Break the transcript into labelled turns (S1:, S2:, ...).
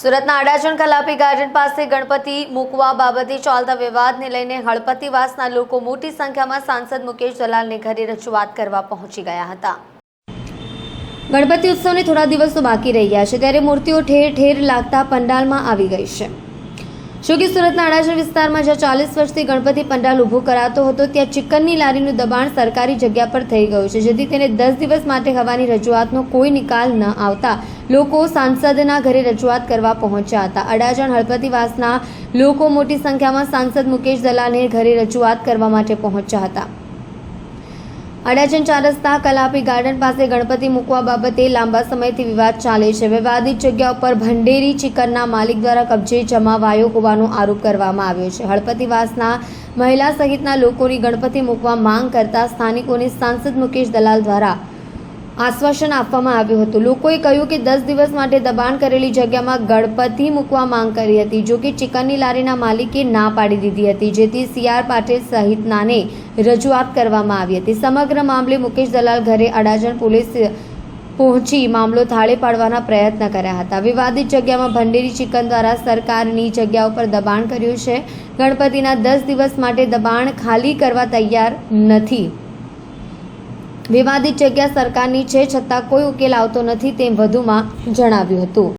S1: સુરતના અડાજણ કલાપી ગાર્ડન પાસે ગણપતિ મૂકવા બાબતે ચાલતા વિવાદને લઈને હળપતિવાસના લોકો મોટી સંખ્યામાં સાંસદ મુકેશ દલાલને ઘરે રજૂઆત કરવા પહોંચી ગયા હતા. ગણપતિ ઉત્સવને થોડા દિવસો બાકી રહ્યા છે, ત્યારે મૂર્તિઓ ઠેર ઠેર લાગતા પંડાલમાં આવી ગઈ છે. જો કે સુરતના અડાજણ વિસ્તારમાં જ્યાં ચાલીસ વર્ષથી ગણપતિ પંડાલ ઊભો કરાતો હતો, ત્યાં ચિકનની લારીનું દબાણ સરકારી જગ્યા પર થઈ ગયું છે, જેથી તેને દસ દિવસ માટે હવાની રજૂઆતનો કોઈ નિકાલ ન આવતા લોકો સાંસદના ઘરે રજૂઆત કરવા પહોંચ્યા હતા. અડાજણ હળપતિવાસના લોકો મોટી સંખ્યામાં સાંસદ મુકેશ દલાલને ઘરે રજૂઆત કરવા માટે પહોંચ્યા હતા. અડાજણ ચાર રસ્તા કલાપી ગાર્ડન પાસે ગણપતિ મૂકવા બાબતે લાંબા સમયથી વિવાદ ચાલે છે. વિવાદિત જગ્યા ઉપર ભંડેરી ચિકનના માલિક દ્વારા કબજે જમાવાયો હોવાનો આરોપ કરવામાં આવ્યો છે. હળપતિવાસના મહિલા સહિતના લોકોની ગણપતિ મૂકવા માંગ કરતા સ્થાનિકોને સાંસદ મુકેશ દલાલ દ્વારા આશ્વાસન આપવામાં આવ્યું હતું. લોકોએ કહ્યું કે દસ દિવસ માટે દબાણ કરેલી જગ્યામાં ગણપતિ મૂકવા માંગ કરી હતી, જો કે ચિકનની લારીના માલિકે ના પાડી દીધી હતી, જેથી સીઆર પાટીલ સહિતનાને રજૂઆત કરવામાં આવી હતી. સમગ્ર મામલે મુકેશ દલાલ ઘરે અડાજણ પોલીસ પહોંચી મામલો થાળે પાડવાના પ્રયત્ન કર્યા હતા. વિવાદિત જગ્યામાં ભંડેરી ચિકન દ્વારા સરકારની જગ્યા ઉપર દબાણ કર્યું છે. ગણપતિના દસ દિવસ માટે દબાણ ખાલી કરવા તૈયાર નથી. વિવાદિત જગ્યા સરકારની છે છતાં કોઈ ઉકેલ આવતો નથી તેમ વધુમાં જણાવ્યું હતું.